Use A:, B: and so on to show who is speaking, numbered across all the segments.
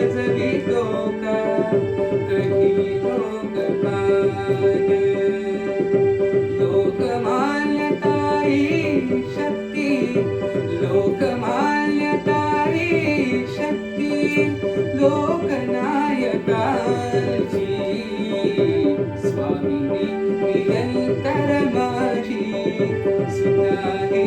A: गजवी डोका कठी लोक लोकमान्यताई शक्ती शक्ती लोकनायकाची। स्वामिनी निरंतर माझी सुताही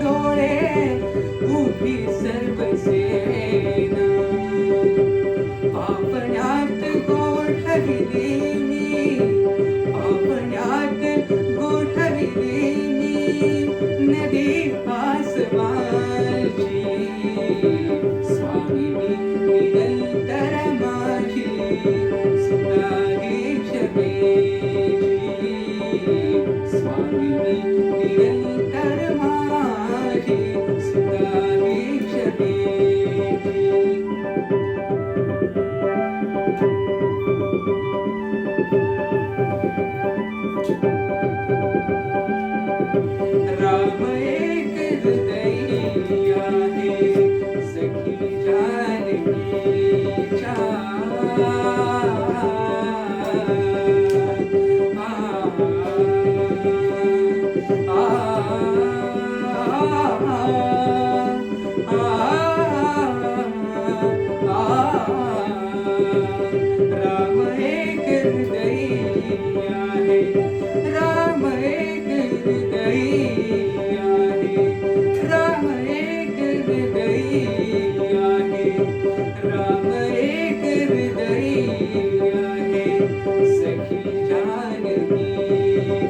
A: डोळे उभी सर्व सेना Раби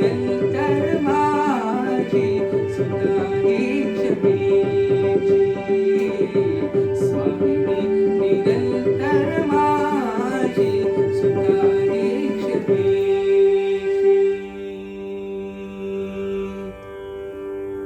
A: Thank you.